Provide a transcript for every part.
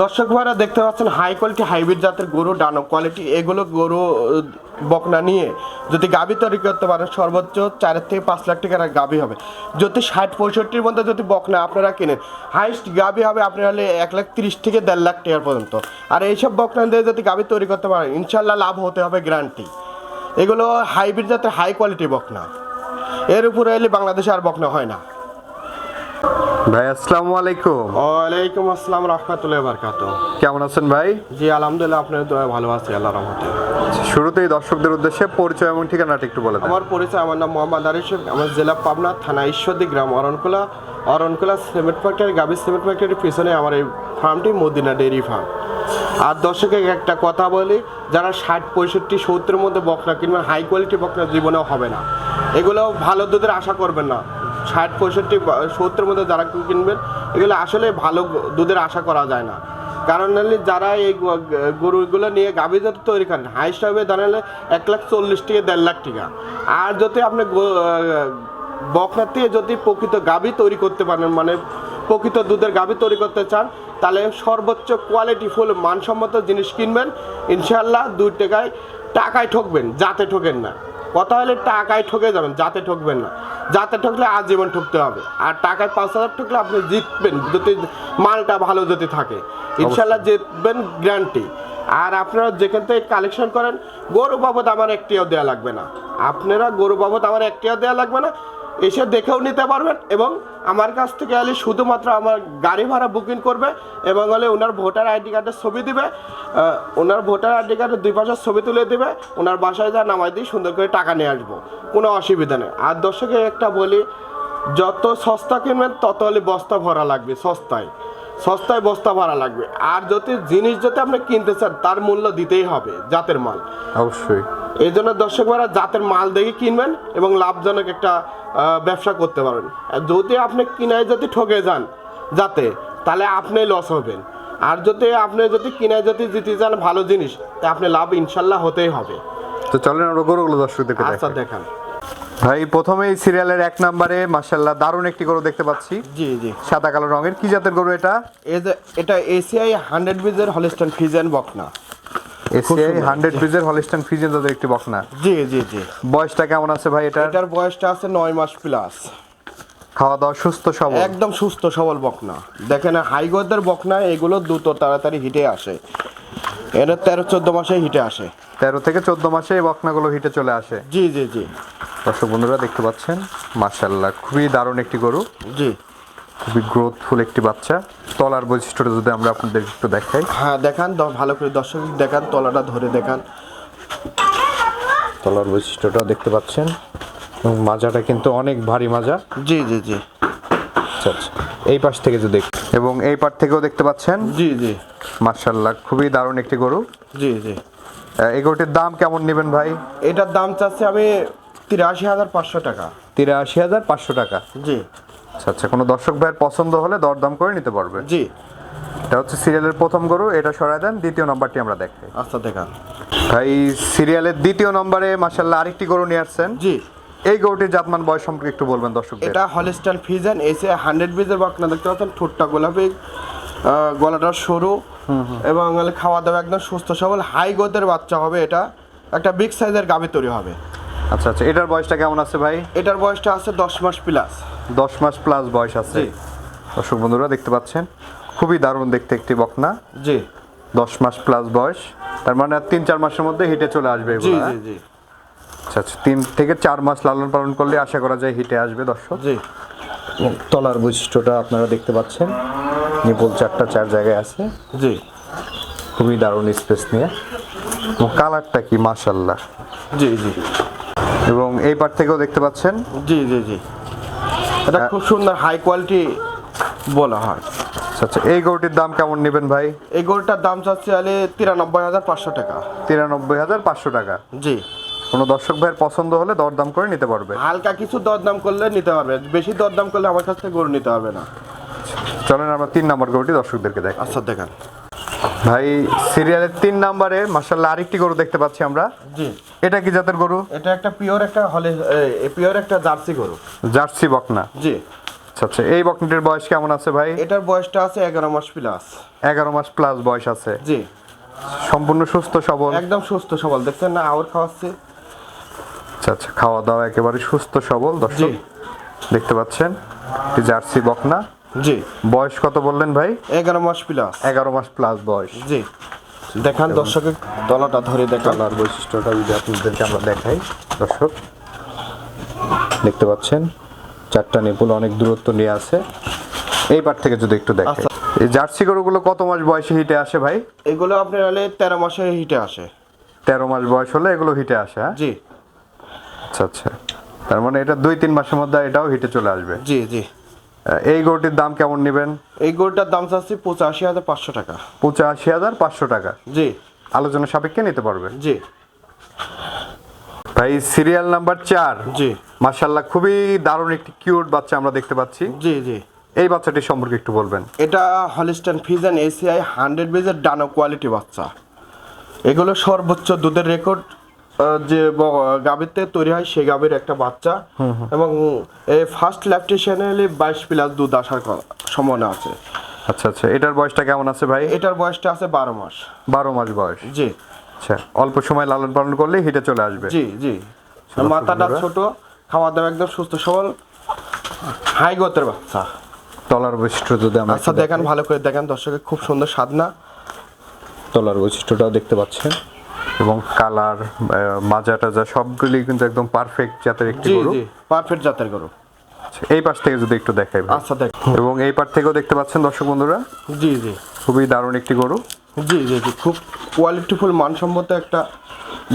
দর্শক ভাইরা দেখতে পাচ্ছেন হাই কোয়ালিটি হাইব্রিড জাতের গরু ডানো কোয়ালিটি এগুলো গরু বকনা নিয়ে যদি গাভী তৈরি করতে পারেন, সর্বোচ্চ চার থেকে পাঁচ লাখ টাকার গাভী হবে। যদি ষাট পঁয়ষট্টির মধ্যে যদি বকনা আপনারা কেনেন হাইস্ট গাভী হবে আপনার হলে এক লাখ তিরিশ থেকে দেড় লাখ টাকার পর্যন্ত। আর এইসব বকনা দিয়ে যদি গাভী তৈরি করতে পারেন, ইনশাল্লাহ লাভ হতে হবে গ্যারান্টি এগুলো হাইব্রিড জাতের হাই কোয়ালিটি বকনা। এর উপরে এলে বাংলাদেশে আর বকনা হয় না। ভাই আসসালামু আলাইকুম। ওয়ালাইকুম আসসালাম রহমতুল্লাহ বারকাত কেমন আছেন ভাই? জি আলহামদুলিল্লাহ আপনার দোয়া ভালো আছি আল্লাহ রহমতে। শুরুতেই দর্শকদের উদ্দেশ্যে পরিচয় এবং ঠিকানাটা একটু বলে আমার পরিচয় আমার নাম মোহাম্মদ আরিফ আমার জেলা পাবনা থানা ঈশ্বরদী গ্রাম অরণকুলা। অরণকুলা সিমেন্ট ফ্যাক্টরি গাভী সিমেন্ট ফ্যাক্টরির পিছনে আমার এই ফার্মটি মদিনা ডেয়ারি ফার্ম। আর দর্শকে একটা কথা বলি যারা ষাট পঁয়ষট্টি সত্তরের মধ্যে বকনা কিনবেন হাই কোয়ালিটি বকনা জীবনেও হবে না। এগুলো ভালো দুধের আশা করবেন না। ষাট, পঁয়ষট্টি সত্তরের মধ্যে যারা কিনবেন, এগুলো আসলে ভালো দুধের আশা করা যায় না। কারণ হলে যারা এই গরুগুলো নিয়ে গাভী জাত তৈরি করেন হাই হিসাবে দাঁড়ালে এক লাখ চল্লিশ থেকে দেড় লাখ টাকা। আর যদি আপনি বকনার থেকে যদি প্রকৃত গাভী তৈরি করতে পারেন মানে প্রকৃত দুধের গাভী তৈরি করতে চান, তাহলে সর্বোচ্চ কোয়ালিটি ফুল মানসম্মত জিনিস কিনবেন ইনশাল্লাহ দুই টাকায় টাকায় ঠকবেন, যাতে ঠকেন না। কথা হলে টাকায় ঠকে যাবেন যাতে ঠকবেন না। যাতে ঠকলে আজীবন ঠকতে হবে। আর টাকায় পাঁচ হাজার ঠকলে আপনি জিতবেন যদি মালটা ভালো যদি থাকে। ইনশাল্লাহ জিতবেন গ্যারান্টি আর আপনারা যেখান থেকে কালেকশন করেন গরু বাবদ আমার একটিও দেওয়া লাগবে না। আপনারা গরু বাবদ আমার একটিও দেওয়া লাগবে না। এসে দেখেও নিতে পারবেন এবং আমার কাছ থেকে আলে শুধুমাত্র আমার গাড়ি ভাড়া বুকিং করবে এবং হলে ওনার ভোটার আইডি কার্ডের ছবি দেবে ওনার ভোটার আইডি কার্ডের দুই পাশের ছবি তুলে দেবে, ওনার বাসায় যা নামাই দিয়ে সুন্দর করে টাকা নিয়ে আসব, কোনো অসুবিধা নেই। আর দর্শকে একটা বলি, যত সস্তা কিনবেন তত হলে বস্তা ভরা লাগবে, সস্তায়। সস্তায় বস্তা ভাড়া লাগবে। আর যদি জিনিস যদি আপনি কিনতে চান তার মূল্য দিতেই হবে জাতের মাল। অবশ্যই। এই জন্য দর্শকরা জাতের মাল দেখে কিনবেন এবং লাভজনক একটা ব্যবসা করতে পারবেন। আর যদি আপনি কিনায় যদি ঠকে যান যাতে তাহলে আপনি লস হবেন। আর যদি আপনি যদি কিনায় যদি জিতে যান ভালো জিনিস তা আপনি লাভ ইনশাল্লাহ হতেই হবে। তো চলেন আমরা গরুগুলো দর্শকদেরকে আচ্ছা দেখাই। দেখান। ভাই প্রথমেই সিরিয়ালের এক নম্বরে মাশাল্লাহ দারুণ একটি গরু দেখতে পাচ্ছি। জি জি। সাদা কালো রঙের। কি জাতের গরু এটা? এই যে এটা এসিআই হান্ড্রেড বিজের হলিস্টন ফিজেন বকনা। এসিআই হান্ড্রেড পিসের হলিস্টান ফিজেন জাতের একটি বকনা। জি জি জি। বয়সটা কেমন আছে ভাই এটা এটার বয়সটা আছে নয় মাস প্লাস খাওয়া দাওয়া সুস্থ সবল। একদম সুস্থ সবল বকনা। দেখেন হাইগোদের বকনা এগুলো দ্রুত তাড়াতাড়ি হিটে আসে। এর তেরো চোদ্দ মাসে হিটে আসে। তেরো থেকে চোদ্দ মাসে এই বকনাগুলো হিটে চলে আসে। জি জি জি। দর্শক বন্ধুরা দেখতে পাচ্ছেন? মাশাল্লাহ খুবই দারুণ একটি গরু। জি। খুবই গ্রোথফুল একটি বাচ্চা। তলার বৈশিষ্ট্যটা যদি আমরা আপনাদের একটু দেখাই। হ্যাঁ দেখান ভালো করে দর্শক দেখান তলাটা ধরে দেখান। তলার বৈশিষ্ট্যটা দেখতে পাচ্ছেন? এবং মাজাটা কিন্তু অনেক ভারী মাজা। জি জি জি। আচ্ছা আচ্ছা। এই পাশ থেকে যদি এবং এই পাশ থেকেও দেখতে পাচ্ছেন? জি জি। মার্শাল্লাহ খুবই দারুণ একটি গরু। জি জি। এই গরুটির দাম কেমন নেবেন ভাই? এটার দাম চাচ্ছে আমি তিরাশি হাজার পাঁচশো টাকা। তিরাশি হাজার পাঁচশো টাকা? জি। আচ্ছা আচ্ছা কোনো দর্শক ভাইয়ের পছন্দ হলে দরদাম করে নিতে পারবে। জি। এটা হচ্ছে সিরিয়ালের প্রথম গরু এটা সরাই দেন দ্বিতীয় নম্বরটি আমরা দেখাই আচ্ছা দেখান। ভাই সিরিয়ালের দ্বিতীয় নম্বরে মার্শাল্লাহ আরেকটি গরু নিয়ে আসছেন। জি। এই গরুটির জাতমান বয়স সম্পর্কে একটু বলবেন দর্শক এটা হলিস্টান ফিজেন এসে হান্ড্রেড বিজের বকনা দেখতে পাচ্ছেন ঠোঁটটা গোলাপি আহ, গলাটা সরু এবং খাওয়া দাওয়া একদম সুস্থ সবল হাই গোদের বাচ্চা হবে এটা। একটা বিগ সাইজের গাভী তৈরি হবে। আচ্ছা আচ্ছা এটার বয়সটা কেমন আছে ভাই? এটার বয়সটা আছে দশ মাস প্লাস দশ মাস প্লাস বয়স আছে। দর্শক বন্ধুরা দেখতে পাচ্ছেন? খুবই দারুণ দেখতে একটি বকনা। জি। দশ মাস প্লাস বয়স। তার মানে তিন চার মাসের মধ্যে হিটে চলে আসবে জি জি জি। আচ্ছা আচ্ছা তিন থেকে চার মাস লালন পালন করলে আশা করা যায় হিটে আসবে দর্শক। জি। তলার বৈশিষ্ট্যটা আপনারা দেখতে পাচ্ছেন। নিপুল চারটা চার জায়গায় আছে। জি। খুবই দারুণ স্পেস নিয়ে। কালারটা কি? মাশাল্লাহ জি জি। এবং এই পার থেকেও দেখতে পাচ্ছেন। জি জি জি। এটা খুব সুন্দর হাই কোয়ালিটি বলা হয়। আচ্ছা আচ্ছা এই গরুটির দাম কেমন নেবেন ভাই? এই গরুটার দাম চাচ্ছে আলে তিরানব্বই হাজার পাঁচশো টাকা। তিরানব্বই হাজার পাঁচশো টাকা? জি। কোনো দর্শক ভাইয়ের পছন্দ হলে দরদাম করে নিতে পারবে। হালকা কিছু দরদাম করলে নিতে পারবে। বেশি দরদাম করলে আমার কাছ থেকে গরু নিতে হবে না। চলেন আমরা তিন নম্বর গরুটি দর্শকদেরকে দেখ আচ্ছা দেখান। ভাই সিরিয়ালের তিন নম্বরে মার্শাল্লাহ আরেকটি গরু দেখতে পাচ্ছি আমরা। জি। এটা কি জাতের গরু? এটা একটা পিওর একটা হলে পিওর একটা জার্সি গরু। জার্সি বকনা। জি। আচ্ছা আচ্ছা এই বকনাটির বয়স কেমন আছে ভাই? এটার বয়সটা আছে এগারো মাস প্লাস এগারো মাস প্লাস বয়স আছে। জি। সম্পূর্ণ সুস্থ সবল? একদম সুস্থ সবল। দেখছেন না আওয়ার খাওয়াচ্ছে। আচ্ছা আচ্ছা খাওয়া দাওয়া একেবারে সুস্থ সবল দর্শক। দেখতে পাচ্ছেন জার্সি বকনা। জি। বয়স কত বললেন ভাই? এগারো মাস প্লাস এগারো মাস প্লাস বয়স। জি। দেখান দর্শকের তলাটা ধরে দেখান। কালার বৈশিষ্ট্যটা যদি আপনাদেরকে আমরা দেখাই দর্শক দেখতে পাচ্ছেন চারটা নেপুল অনেক দূরত্ব নিয়ে আছে। এই পার থেকে যদি একটু দেখেন আচ্ছা। এই জার্সি গরুগুলো কত মাস বয়সে হিটে আসে ভাই? এগুলো আপনার হলে তেরো মাসে হিটে আসে। তেরো মাস বয়স হলে এগুলো হিটে আসে হ্যাঁ? জি। আচ্ছা আচ্ছা। তার মানে এটা দুই তিন মাসের মধ্যে এটাও হিটে চলে আসবে। জি জি। এই গরুটির দাম কেমন নেবেন? এই গরুটার দাম চাচ্ছি পঁচাশি হাজার পাঁচশো টাকা। পঁচাশি হাজার পাঁচশো টাকা? জি। আলোচনা সাপেক্ষে নিতে পারবে? জি। ভাই সিরিয়াল নাম্বার চার। জি। মার্শাল্লাহ খুবই দারুণ একটি কিউট বাচ্চা আমরা দেখতে পাচ্ছি। জি জি। এই বাচ্চাটি সম্পর্কে একটু বলবেন। এটা হলিস্টান ফিজান এসিআই হান্ড্রেড বেজের ডানো কোয়ালিটি বাচ্চা। এগুলো সর্বোচ্চ দুধের রেকর্ড যে গাভীর থেকে তৈরি হয় সেই গাভীর একটা বাচ্চা। এবং এই ফার্স্ট ল্যাপটেশনে বাইশ প্লাস দুধ আসার সম্ভাবনা আছে। আচ্ছা আচ্ছা। এটার বয়সটা কেমন আছে ভাই? এটার বয়সটা আছে বারো মাস। বারো মাস বয়স। জি। আচ্ছা অল্প সময় লালন পালন করলে হিটে চলে আসবে। জি জি। মাথাটা। ছোট খাওয়া দাওয়া একদম সুস্থ সবল। হাই গোতের বাচ্চা। তলার বৈশিষ্ট্য যদি আমরা আচ্ছা দেখেন ভালো করে দেখেন দর্শকের খুব সুন্দর সাধনা দেখি। তলার বৈশিষ্ট্যটাও দেখতে পাচ্ছেন। এবং কালার মাজা টাজা সবগুলি কিন্তু একদম পারফেক্ট জাতের একটি গরু। পারফেক্ট জাতের গরু। আচ্ছা, এই পাশ থেকে যদি একটু দেখাই আচ্ছা দেখ। এবং এই পাশ থেকেও দেখতে পাচ্ছেন দর্শক বন্ধুরা? জি জি। খুবই দারুণ একটি গরু। জি জি জি খুব কোয়ালিটিফুল মানসম্মত একটা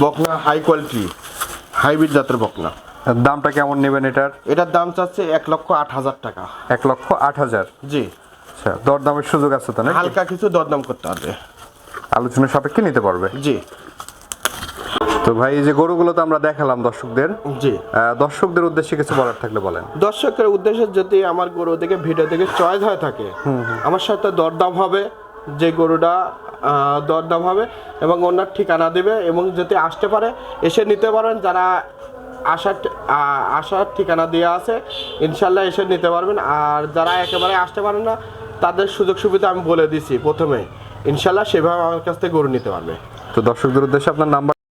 বকনা হাই কোয়ালিটি হাইব্রিড জাতের বকনা। দামটা কেমন নেবেন এটার? এটার দাম চাচ্ছে এক লক্ষ আট হাজার টাকা। এক লক্ষ আট হাজার? জি। আচ্ছা দরদামের সুযোগ আছে তো না হালকা কিছু দরদাম করতে হবে। আলোচনা সাপেক্ষে নিতে পারবে। জি। তো ভাই এই যে গরুগুলো তো আমরা দেখালাম দর্শকদের। জি। দর্শকদের উদ্দেশ্যে কিছু বলার থাকলে বলেন। দর্শকের উদ্দেশ্যে যদি আমার গরু থেকে ভিডিও থেকে চয়েস হয়ে থাকে আমার সাথে দরদাম হবে যে গরুটা দরদাম হবে এবং ওনার ঠিকানা দেবে এবং যদি আসতে পারে এসে নিতে পারেন যারা আসার আসার ঠিকানা দেওয়া আছে ইনশাল্লাহ এসে নিতে পারবেন। আর যারা একেবারে আসতে পারেন না তাদের সুযোগ সুবিধা আমি বলে দিছি প্রথমে। ইনশাল্লাহ সেভাবে আমার কাছ থেকে গরু নিতে পারবে। তো দর্শকদের উদ্দেশ্যে আপনার নাম্বার